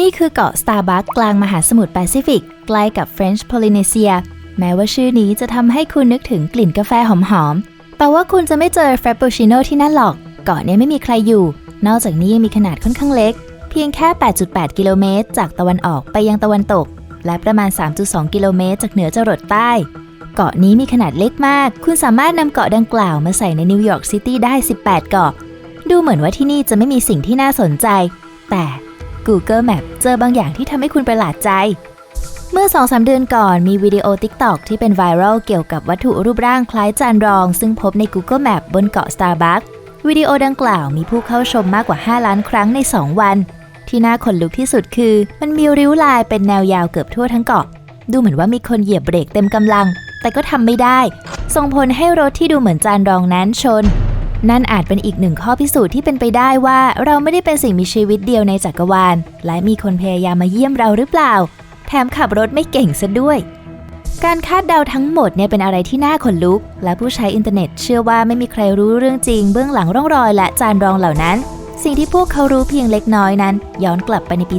นี่คือเกาะสตาร์บัคกลางมหาสมุทรแปซิฟิก ใกล้กับเฟรนช์โพลินีเซีย แม้ว่าชื่อนี้จะทำให้คุณนึกถึงกลิ่นกาแฟหอมๆ แต่ว่าคุณจะไม่เจอเฟรปปูชิโน่ที่นั่นหรอก เกาะนี้ไม่มีใครอยู่ นอกจากนี้ยังมีขนาดค่อนข้างเล็ก เพียงแค่ 8.8 กิโลเมตร จากตะวันออกไปยังตะวันตก และประมาณ 3.2 กิโลเมตร จากเหนือจรดใต้ เกาะนี้มีขนาดเล็กมาก คุณสามารถนำเกาะดังกล่าวมาใส่ในนิวยอร์กซิตี้ได้ 18 เกาะ ดูเหมือนว่าที่นี่จะไม่มีสิ่งที่น่าสนใจ แต่ Google Map เจอบางอย่างที่ทำให้คุณประหลาดใจ เมื่อ 2-3 เดือนก่อนมีวิดีโอ TikTok ที่เป็นไวรัลเกี่ยวกับวัตถุรูปร่างคล้ายจานรอง ซึ่งพบใน Google Map บนเกาะ Starbucks วิดีโอดังกล่าวมีผู้เข้าชมมากกว่า 5 ล้านครั้งใน 2 วัน ที่น่าขนลุกที่สุดคือ มันมีริ้วลายเป็นแนวยาวเกือบทั่วทั้งเกาะ ดูเหมือนว่ามีคนเหยียบเบรกเต็มกำลัง แต่ก็ทำไม่ได้ ส่งผลให้รถที่ดูเหมือนจานรองนั้นชน นั่นอาจเป็นอีกหนึ่งข้อพิสูจน์ที่เป็นไปได้ว่า เราไม่ได้เป็นสิ่งมีชีวิตเดียวในจักรวาล และมีคนพยายามมาเยี่ยมเราหรือเปล่า แถมขับรถไม่เก่งซะด้วยการคาดเดาทั้งหมดเนี่ยเป็นอะไรที่น่าขนลุก และผู้ใช้อินเทอร์เน็ตเชื่อว่าไม่มีใครรู้เรื่องจริงเบื้องหลังร่องรอยและจานรองเหล่านั้น สิ่งที่พวกเขารู้เพียงเล็กน้อยนั้น ย้อนกลับไปในปี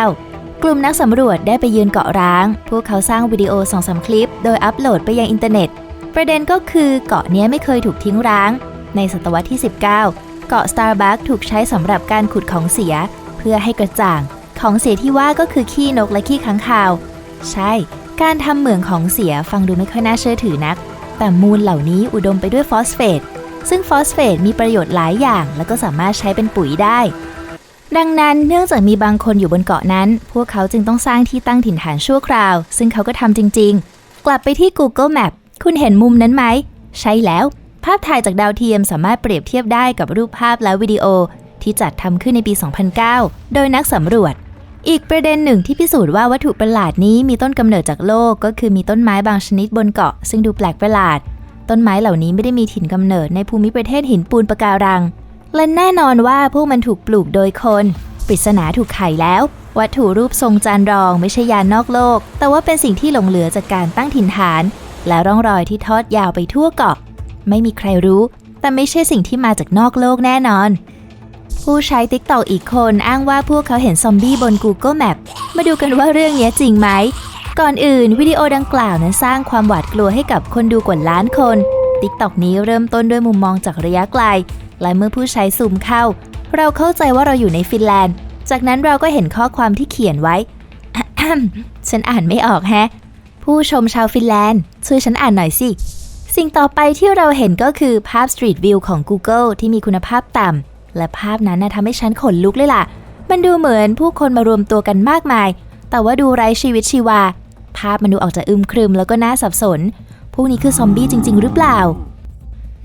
2009 กลุ่มนักสำรวจได้ไปยืนเกาะร้าง พวกเขาสร้างวิดีโอสองสามคลิป โดยอัปโหลดไปยังอินเทอร์เน็ต ประเด็นก็คือเกาะนี้ไม่เคยถูกทิ้งร้าง ในศตวรรษที่ 19 เกาะ Starbuck ถูกใช้สำหรับการขุดของเสีย เพื่อให้กระจ่าง ของเสียที่ว่าก็คือขี้นกและขี้ค้างคาว ใช่ การทำเหมืองของเสียฟังดูไม่ค่อยน่าเชื่อถือนัก แต่มูลเหล่านี้อุดมไปด้วยฟอสเฟต ซึ่งฟอสเฟตมีประโยชน์หลายอย่าง และก็สามารถใช้เป็นปุ๋ยได้ดังนั้นเนื่องจากมีบางคนอยู่บนเกาะนั้น พวกเขาจึงต้องสร้างที่ตั้งถิ่นฐานชั่วคราว ซึ่งเขาก็ทำจริง ๆ กลับไปที่ Google Map คุณเห็นมุมนั้นไหม ใช่แล้ว ภาพถ่ายจากดาวเทียมสามารถเปรียบเทียบได้กับรูปภาพและวิดีโอที่จัดทำขึ้นในปี 2009 โดยนักสำรวจ อีกประเด็นหนึ่งที่พิสูจน์ว่าวัตถุประหลาดนี้มีต้นกำเนิดจากโลกก็คือมีต้นไม้บางชนิดบนเกาะ ซึ่งดูแปลกประหลาด ต้นไม้เหล่านี้ไม่ได้มีถิ่นกำเนิดในภูมิประเทศหินปูนปะการัง และแน่นอนว่าพวกมันถูกปลูกโดยคน ปริศนาถูกไขแล้ว วัตถุรูปทรงจานรองไม่ใช่ยานนอกโลก แต่ว่าเป็นสิ่งที่หลงเหลือจากการตั้งถิ่นฐาน และร่องรอยที่ทอดยาวไปทั่วเกาะ ไม่มีใครรู้ แต่ไม่ใช่สิ่งที่มาจากนอกโลกแน่นอน ผู้ใช้ TikTok อีกคนอ้างว่าพวกเขาเห็นซอมบี้บน Google Map มาดูกันว่าเรื่องนี้จริงไหม ก่อนอื่นวิดีโอดังกล่าวนั้นสร้างความหวาดกลัวให้กับคนดูกว่าล้านคน TikTok นี้เริ่มต้นด้วยมุมมองจากระยะไกล และเมื่อผู้ใช้ซูมเข้า เราเข้าใจว่าเราอยู่ในฟินแลนด์ จากนั้นเราก็เห็นข้อความที่เขียนไว้ ฉันอ่านไม่ออกแฮะผู้ชมชาวฟินแลนด์ ช่วยฉันอ่านหน่อยสิ สิ่งต่อไปที่เราเห็นก็คือภาพ Street View ของ Google ที่มีคุณภาพต่ำ และภาพนั้นนะทำให้ฉันขนลุกเลยล่ะ มันดูเหมือนผู้คนมารวมตัวกันมากมาย แต่ว่าดูไร้ชีวิตชีวา ภาพมันดูออกจะอึมครึมแล้วก็น่าสับสน พวกนี้คือซอมบี้จริง ๆ หรือเปล่า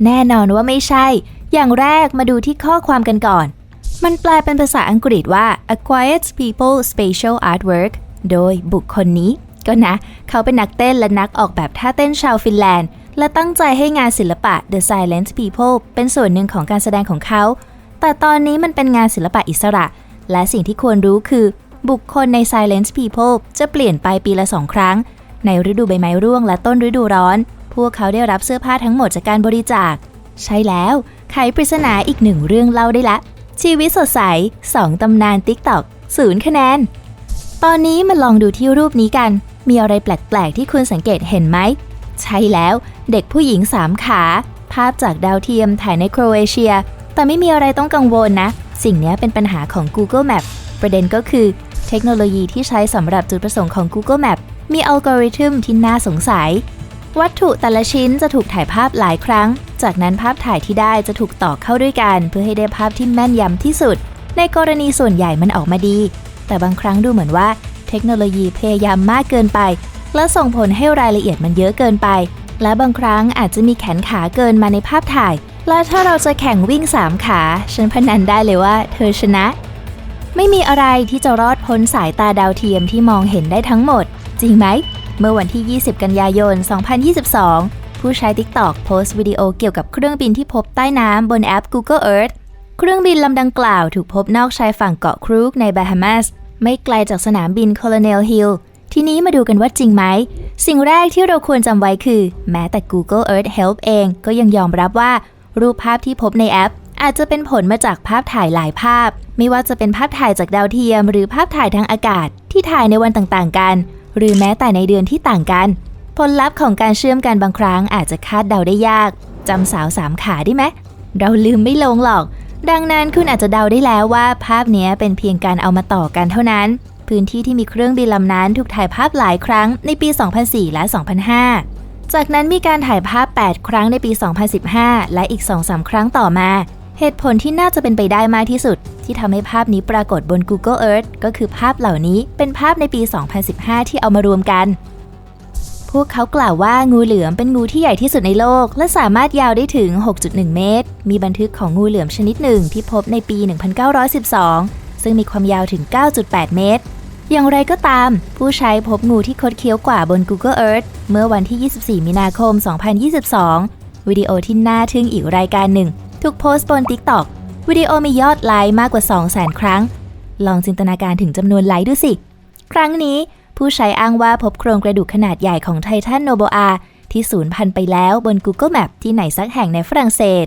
แน่นอนว่าไม่ใช่ อย่างแรกมาดูที่ข้อความกันก่อน มันแปลเป็นภาษาอังกฤษว่า a quiet people spatial artwork โดยบุคคลนี้ก็นะ เขาเป็นนักเต้นและนักออกแบบท่าเต้นชาวฟินแลนด์ และตั้งใจให้งานศิลปะ The Silent People เป็นส่วนหนึ่งของการแสดงของเขา แต่ตอนนี้มันเป็นงานศิลปะอิสระ และสิ่งที่ควรรู้คือ บุคคลใน Silent People จะเปลี่ยนไปปีละสองครั้ง ในฤดูใบไม้ร่วงและต้นฤดูร้อน พวกเขาได้รับเสื้อผ้าทั้งหมดจากการบริจาค ใช่แล้วไขปริศนาอีกหนึ่งเรื่องเล่าได้ละ ชีวิตสดใส2ตำนาน TikTok ศูนย์คะแนน ตอนนี้มาลองดูที่รูปนี้กัน มีอะไรแปลก ๆ ที่คุณสังเกตเห็นไหม ใช่แล้วเด็กผู้หญิง3ขา ภาพจากดาวเทียมถ่ายในโครเอเชีย แต่ไม่มีอะไรต้องกังวลนะ สิ่งนี้เป็นปัญหาของ Google Map ประเด็นก็คือ เทคโนโลยีที่ใช้สำหรับจุดประสงค์ของ Google Map มีอัลกอริทึมที่น่าสงสัย วัตถุแต่ละชิ้นจะถูกถ่ายภาพหลายครั้ง จากนั้นภาพถ่ายที่ได้จะถูกต่อเข้าด้วยกัน เพื่อให้ได้ภาพที่แม่นยำที่สุด ในกรณีส่วนใหญ่มันออกมาดี แต่บางครั้งดูเหมือนว่า เทคโนโลยีพยายามมากเกินไป และส่งผลให้รายละเอียดมันเยอะเกินไป และบางครั้งอาจจะมีแขนขาเกินมาในภาพถ่าย และถ้าเราจะแข่งวิ่ง 3 ขา ฉันพนันได้เลยว่า เธอชนะ ไม่มีอะไรที่จะรอดพ้นสายตาดาวเทียมที่มองเห็นได้ทั้งหมด จริงไหม เมื่อวันที่ 20 กันยายน 2022 ผู้ใช้ TikTok โพสต์วิดีโอเกี่ยวกับเครื่องบินที่พบใต้น้ำบนแอป Google Earth เครื่องบินลำดังกล่าวถูกพบนอกชายฝั่งเกาะครูกในบาฮามาส ไม่ไกลจากสนามบิน Colonel Hill ทีนี้มาดูกันว่าจริงไหม สิ่งแรกที่เราควรจำไว้คือ แม้แต่ Google Earth Help เองก็ยังยอมรับว่า รูปภาพที่พบในแอป อาจจะเป็นผลมาจากภาพถ่ายหลายภาพ ไม่ว่าจะเป็นภาพถ่ายจากดาวเทียม หรือภาพถ่ายทางอากาศ ที่ถ่ายในวันต่างๆ กัน หรือแม้แต่ในเดือนที่ต่างกัน ผลลัพธ์ของการเชื่อมกันบางครั้งอาจจะคาดเดาได้ยากจำสาวสามขาได้ไหมเราลืมไม่ลงหรอกดังนั้นคุณอาจจะเดาได้แล้วว่าภาพนี้เป็นเพียงการเอามาต่อกันเท่านั้น พื้นที่ที่มีเครื่องบินลำนั้นถูกถ่ายภาพหลายครั้งในปี 2004 และ 2005 จากนั้นมีการถ่ายภาพ 8 ครั้งในปี 2015 และอีก 2-3 ครั้งต่อมา เหตุผลที่น่าจะเป็นไปได้มากที่สุด ที่ทำให้ภาพนี้ปรากฏบน Google Earth ก็คือภาพเหล่านี้เป็นภาพในปี 2015 ที่เอามารวมกันพวกเขากล่าวว่างูเหลือมเป็นงูที่ใหญ่ที่สุดในโลก และสามารถยาวได้ถึง 6.1 เมตร มีบันทึกของงูเหลือมชนิดหนึ่งที่พบในปี 1912 ซึ่งมีความยาวถึง 9.8 เมตร อย่างไรก็ตาม ผู้ใช้พบงูที่คดเคี้ยวกว่าบน Google Earth เมื่อวันที่ 24 มีนาคม 2022 วิดีโอที่น่าทึ่งอีกรายการหนึ่ง ถูกโพสต์บน TikTok วิดีโอมียอดไลค์มากกว่า 200,000 ครั้ง ลองจินตนาการถึงจำนวนไลค์ดูสิ ครั้งนี้ผู้ใช้อ้างว่าพบโครงกระดูกขนาดใหญ่ของไททันโนโบอาที่สูญพันธุ์ไปแล้วบน Google Map ที่ไหนสักแห่งในฝรั่งเศส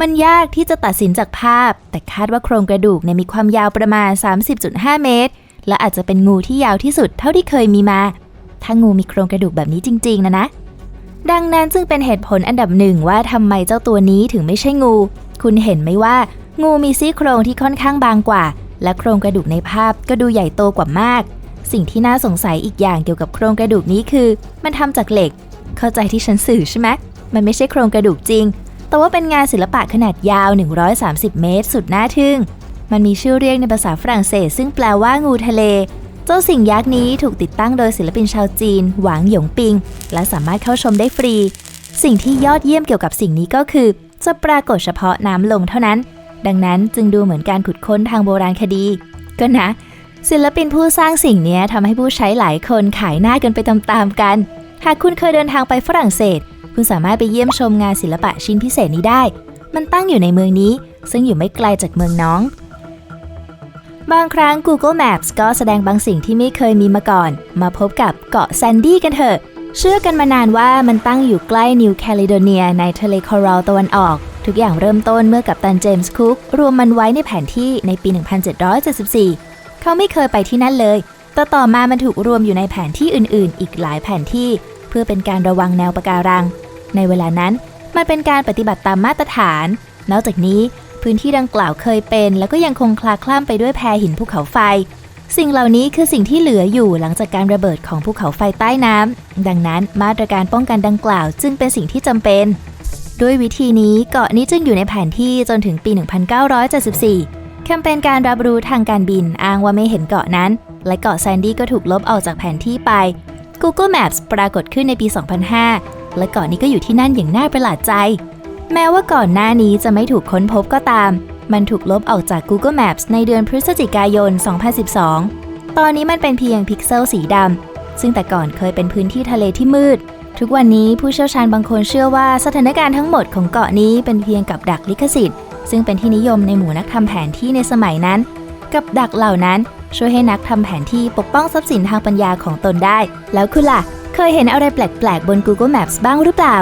มันยากที่จะตัดสินจากภาพ แต่คาดว่าโครงกระดูกเนี่ยมีความยาวประมาณ 30.5 เมตร และอาจจะเป็นงูที่ยาวที่สุดเท่าที่เคยมีมา ถ้างูมีโครงกระดูกแบบนี้จริง ๆ นะนะ ดังนั้นจึงเป็นเหตุผลอันดับหนึ่งว่าทำไมเจ้าตัวนี้ถึงไม่ใช่งู คุณเห็นไหมว่า งูมีซี่โครงที่ค่อนข้างบางกว่า และโครงกระดูกในภาพก็ดูใหญ่โตกว่ามาก สิ่งที่น่าสงสัยอีกอย่างเกี่ยวกับโครงกระดูกนี้คือ มันทำจากเหล็ก เข้าใจที่ฉันสื่อใช่ไหมมันไม่ใช่โครงกระดูกจริง แต่ว่าเป็นงานศิลปะขนาดยาว 130 เมตร สุดน่าทึ่ง มันมีชื่อเรียกในภาษาฝรั่งเศส ซึ่งแปลว่างูทะเล เจ้าสิ่งยักษ์นี้ถูกติดตั้งโดยศิลปินชาวจีน หวางหยงปิง และสามารถเข้าชมได้ฟรี สิ่งที่ยอดเยี่ยมเกี่ยวกับสิ่งนี้ก็คือ จะปรากฏเฉพาะน้ำลงเท่านั้น ดังนั้นจึงดูเหมือนการขุดค้นทางโบราณคดี ก็นะ ศิลปินผู้สร้างสิ่งนี้ทำให้ผู้ใช้หลายคนขายหน้ากันไปตามๆกัน หากคุณเคยเดินทางไปฝรั่งเศส คุณสามารถไปเยี่ยมชมงานศิลปะชิ้นพิเศษนี้ได้ มันตั้งอยู่ในเมืองนี้ ซึ่งอยู่ไม่ไกลจากเมืองน้อง บางครั้ง Google Maps ก็แสดงบางสิ่งที่ไม่เคยมีมาก่อน มาพบกับเกาะแซนดี้กันเถอะ เชื่อกันมานานว่ามันตั้งอยู่ใกล้นิวแคลิโดเนียในทะเลคอรัลตะวันออก ทุกอย่างเริ่มต้นเมื่อกัปตันเจมส์คุกรวมมันไว้ในแผนที่ในปี 1774 เขาไม่เคยไปที่นั่นเลยแต่ต่อมามันถูกรวมอยู่ในแผนที่อื่นๆ อีกหลายแผนที่ เพื่อเป็นการระวังแนวปะการัง ในเวลานั้นมันเป็นการปฏิบัติตามมาตรฐาน นอกจากนี้ พื้นที่ดังกล่าวเคยเป็น แล้วก็ยังคงคลาคล่ำไปด้วยแพหินภูเขาไฟ สิ่งเหล่านี้คือสิ่งที่เหลืออยู่หลังจากการระเบิดของภูเขาไฟใต้น้ำดังนั้นมาตรการป้องกันดังกล่าว จึงเป็นสิ่งที่จำเป็น ด้วยวิธีนี้เกาะนี้จึงอยู่ในแผนที่จนถึงปี 1974 แคมเปญการรับรู้ทางการบินอ้างว่าไม่เห็นเกาะนั้น และเกาะแซนดี้ก็ถูกลบออกจากแผนที่ไป Google Maps ปรากฏขึ้นในปี 2005 และเกาะนี้ก็อยู่ที่นั่นอย่างน่าประหลาดใจ แม้ว่าก่อนหน้านี้จะไม่ถูกค้นพบก็ตาม มันถูกลบออกจาก Google Maps ในเดือนพฤศจิกายน 2012 ตอนนี้มันเป็นเพียงพิกเซลสีดำซึ่งแต่ก่อนเคยเป็นพื้นที่ทะเลที่มืด ทุกวันนี้ผู้เชี่ยวชาญบางคนเชื่อว่าสถานการณ์ทั้งหมดของเกาะนี้เป็นเพียงกับดักลิขสิทธิ์ ซึ่งเป็นที่นิยมในหมู่นักทำแผนที่ในสมัยนั้น กับดักเหล่านั้นช่วยให้นักทำแผนที่ปกป้องทรัพย์สินทางปัญญาของตนได้ แล้วคุณล่ะ เคยเห็นอะไรแปลกๆบน Google Maps บ้างหรือเปล่า